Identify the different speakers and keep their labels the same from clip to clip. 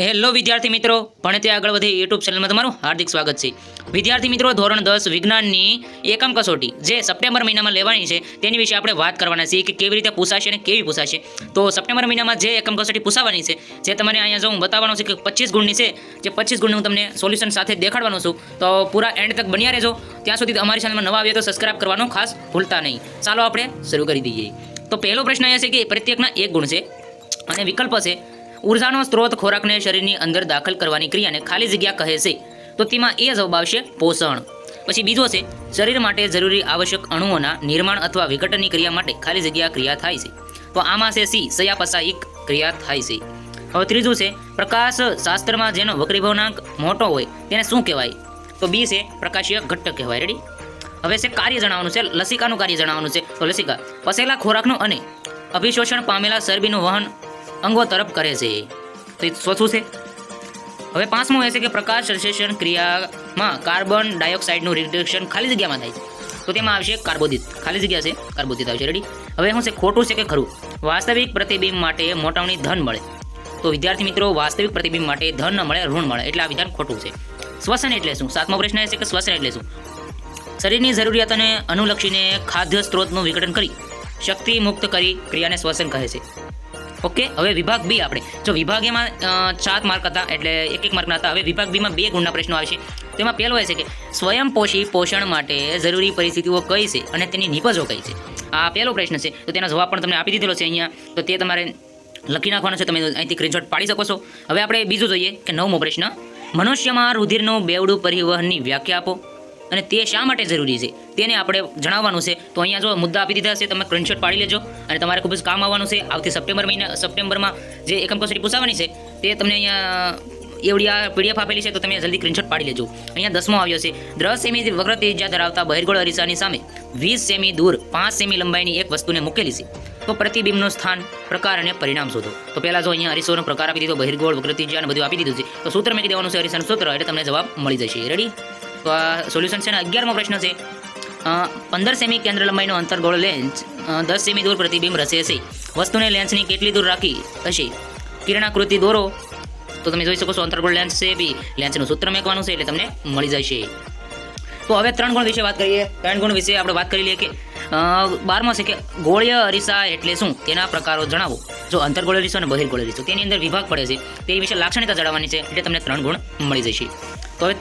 Speaker 1: Hello વિદ્યાર્થી મિત્રો. ભણતે આગળ વધે યુટ્યુબ ચેનલમાં તમારું હાર્દિક સ્વાગત છે. વિદ્યાર્થી મિત્રો, ધોરણ દસ, વિજ્ઞાનની એકમ કસોટી, જે સપ્ટેમ્બર મહિનામાં લેવાની છે, તેની વિશે આપણે વાત કરવાના છીએ કે કેવી રીતે પૂછાશે અને કેવી પૂછાશે. તો સપ્ટેમ્બર મહિનામાં જે એકમ કસોટી પૂછાવાની છે, જે તમને અહીંયા જો હું બતાવવાનો છે કે પચીસ ગુણની છે, જે પચીસ ગુણની હું તમને સોલ્યુશન સાથે દેખાડવાનો છું, તો પૂરા એન્ડ તક બન્યા રહેજો. ત્યાં સુધી અમારી ચેનલમાં નવા આવે તો સબસ્ક્રાઇબ કરવાનું ખાસ ભૂલતા નહીં. ચાલો આપણે શરૂ કરી દઈએ. તો પહેલો પ્રશ્ન એ છે કે પ્રત્યેકના એક ગુણ છે અને વિકલ્પ છે ઉર્જાનો સ્ત્રોત ખોરાકને શરીરની અંદર દાખલ કરવાની ક્રિયાને ખાલી જગ્યા કહે છે, તો તેમાં એ જવાબ આવશે પોષણ. પછી બીજો છે, શરીર માટે જરૂરી આવશ્યક અણુઓના નિર્માણ અથવા વિઘટનની ક્રિયા માટે ખાલી જગ્યા ક્રિયા થાય છે. તો આમાં છે સી, સયાપસાયિક ક્રિયા થાય છે. હવે ત્રીજું છે, પ્રકાશ શાસ્ત્રમાં જેનો વક્રીભવનાંક મોટો હોય તેને શું કહેવાય? તો બી છે, પ્રકાશીય ઘટક કહેવાય. રેડી હવે છે કાર્ય જણાવવાનું છે, લસિકાનું કાર્ય જણાવવાનું છે. તો લસિકા, પસેલા ખોરાકનું અને અભિશોષણ પામેલા ચરબીનું વહન અંગો તરફ કરે છે. તો એ શું છે? હવે પાંચમું છે કે પ્રકાશ સંશ્લેષણ ક્રિયામાં કાર્બન ડાયોક્સાઇડનું રિડક્શન ખાલી જગ્યામાં થાય છે. તો તેમાં આવશે કાર્બોદિત. ખાલી જગ્યા છે, કાર્બોદિત આવશે. રેડી હવે શું છે? ખોટું છે કે ખરું? વાસ્તવિક પ્રતિબિંબ માટે મોટાવણી ધન મળે. તો વિદ્યાર્થી મિત્રો, વાસ્તવિક પ્રતિબિંબ માટે ધન ન મળે, ઋણ મળે. એટલે આ વિધાન ખોટું છે. શ્વસન એટલે શું? સાતમો પ્રશ્ન એ છે કે શ્વસન એટલે શું? શરીરની જરૂરિયાતોને અનુલક્ષીને ખાદ્ય સ્ત્રોતનું વિઘટન કરી શક્તિ મુક્ત કરી ક્રિયાને શ્વસન કહે છે. ઓકે? હવે વિભાગ બી આપણે. જો વિભાગ એમાં સાત માર્ક હતા, એટલે એક એક માર્કના હતા. હવે વિભાગ બીમાં બે ગુણના પ્રશ્નો આવશે તેમાં પહેલો એ છે કે સ્વયંપોષી પોષણ માટે જરૂરી પરિસ્થિતિઓ કઈ છે અને તેની નિપજો કઈ છે? આ પહેલો પ્રશ્ન છે. તો તેનો જવાબ પણ તમને આપી દીધેલો છે અહીંયા. તો તે તમારે લખી નાખવાનો છે. તમે અહીંથી સ્ક્રીનશોટ પાડી શકો છો. હવે આપણે બીજું જોઈએ કે નવમો પ્રશ્ન. મનુષ્યમાં રુધિરનું બેવડું પરિવહનની વ્યાખ્યા આપો. અને તે શા માટે જરૂરી છે? તેને આપણે જણાવવાનું છે. તો અહીંયા જો મુદ્દા આપી દીધા છે, તમે સ્ક્રીનશોટ પાડી લેજો અને તમારે ખૂબ જ કામ આવવાનું છે. આવતી સપ્ટેમ્બર મહિના, સપ્ટેમ્બરમાં જે એકમ કસોટી પૂછાવાની છે, તે તમને અહીંયા એવડી આ પીડીએફ આપેલી છે, તો તમે જલ્દી સ્ક્રીનશોટ પાડી લેજો. અહીંયા દસમો આવ્યો છે. દસ સેમી વક્ર ત્રિજ્યા ધરાવતા બહિર્ગોળ અરીસાની સામે વીસ સેમી દૂર, પાંચ સેમી લંબાઈની એક વસ્તુને મૂકેલી છે. તો પ્રતિબિંબનું સ્થાન, પ્રકાર અને પરિણામ શોધો. તો પહેલાં જો અહીંયા અરીસોનો પ્રકાર આપી દીધો, બહિર્ગોળ વગર ત્રિજ્યા અને બધું આપી દીધું છે, તો સૂત્ર મેં દેવાનું છે અરીસાનું સૂત્ર, એટલે તમને જવાબ મળી જશે. રેડી તો આ સોલ્યુશન છે ને અગિયારમો પ્રશ્ન છે. પંદર સેમી કેન્દ્ર લંબાઈનો અંતર્ગોળ લેન્સ દસ સેમી દૂર પ્રતિબિંબ રસે છે. વસ્તુને લેન્સની કેટલી દૂર રાખી હશે? કિરણાકૃતિ દોરો. તો તમે જોઈ શકો છો અંતર્ગોળ લેન્સ છે, બી લેન્સનું સૂત્ર મેકવાનું છે, એટલે તમને મળી જશે. તો હવે ત્રણ ગુણ વિશે વાત કરીએ. ત્રણ ગુણ વિશે આપણે વાત કરી લઈએ કે બારમાં છે કે ગોળીય અરીસા એટલે શું? તેના પ્રકારો જણાવો. જો અંતર અંતર્ગોળ અરીસો અને બહિર્ગોળ અરીસો તેની અંદર વિભાગ પડે છે. તે વિશે લાક્ષણિકતા જણાવવાની છે. એટલે તમને ત્રણ ગુણ મળી જશે. તો હવે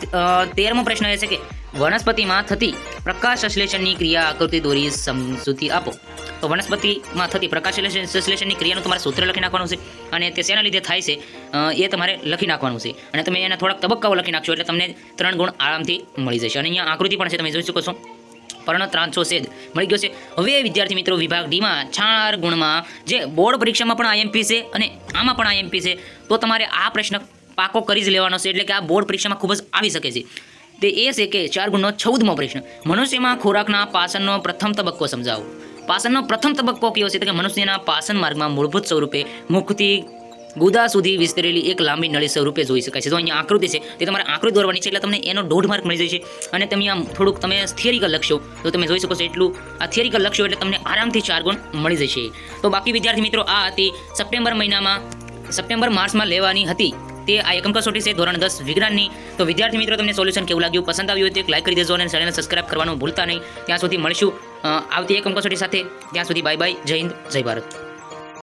Speaker 1: તેરમો પ્રશ્ન એ છે કે વનસ્પતિમાં થતી પ્રકાશ સંશ્લેષણની ક્રિયા આકૃતિ દોરી સમજૂતી આપો. તો વનસ્પતિમાં થતી પ્રકાશ સંશ્લેષણ- સંશ્લેષણની ક્રિયાનું તમારે સૂત્ર લખી નાખવાનું છે અને તે શેના લીધે થાય છે? એ તમારે લખી નાખવાનું છે. અને તમે એના થોડાક તબક્કાઓ લખી નાખશો એટલે તમને ત્રણ ગુણ આરામથી મળી જશે. અને અહીંયા આકૃતિ પણ છે, તમે જોઈ શકો છો. પર્ણ ત્રાંસો સેજ મળી ગયો છે. હવે વિદ્યાર્થી મિત્રો, વિભાગ ડીમાં ચાર ગુણમાં જે બોર્ડ પરીક્ષામાં પણ આઈએમપી છે અને આમાં પણ આઈએમપી છે, તો તમારે આ પ્રશ્ન પાકો કરી જ લેવાનો છે, એટલે કે આ બોર્ડ પરીક્ષામાં ખૂબ જ આવી શકે છે. તે એ છે કે ચાર ગુણનો ચૌદમો પ્રશ્ન. મનુષ્યમાં ખોરાકના પાચનનો પ્રથમ તબક્કો સમજાવો. પાચનનો પ્રથમ તબક્કો કયો છે? તો કે મનુષ્યના પાચન માર્ગમાં મૂળભૂત સ્વરૂપે મુખથી ગુદા સુધી વિસ્તરેલી એક લાંબી નળી સ્વરૂપે જોઈ શકાય છે. તો અહીંયા આકૃતિ છે, તે તમારે આકૃતિ દોરવાની છે એટલે તમને એનો દોઢ માર્ક મળી જશે અને તમે આમ થોડુંક તમે થિયરિકલ લખશો, તો તમે જોઈ શકો છો એટલું, આ થિયરિકલ લખશો એટલે તમને આરામથી ચાર ગુણ મળી જશે. તો બાકી વિદ્યાર્થી મિત્રો, આ હતી સપ્ટેમ્બર મહિનામાં, સપ્ટેમ્બર માર્ચમાં લેવાની હતી. તે આ એકમ કસોટી છે, ધોરણ દસ વિજ્ઞાનની. તો વિદ્યાર્થી મિત્રો, તમને સોલ્યુશન કેવું લાગ્યું? પસંદ આવ્યું હોય તો એક લાઈક કરી દેજો અને ચેનલને સબસ્ક્રાઇબ કરવાનું ભૂલતા નહીં. ત્યાં સુધી મળીશું આવતી એકમ કસોટી સાથે. ત્યાં સુધી બાય બાય જય હિન્દ, જય ભારત.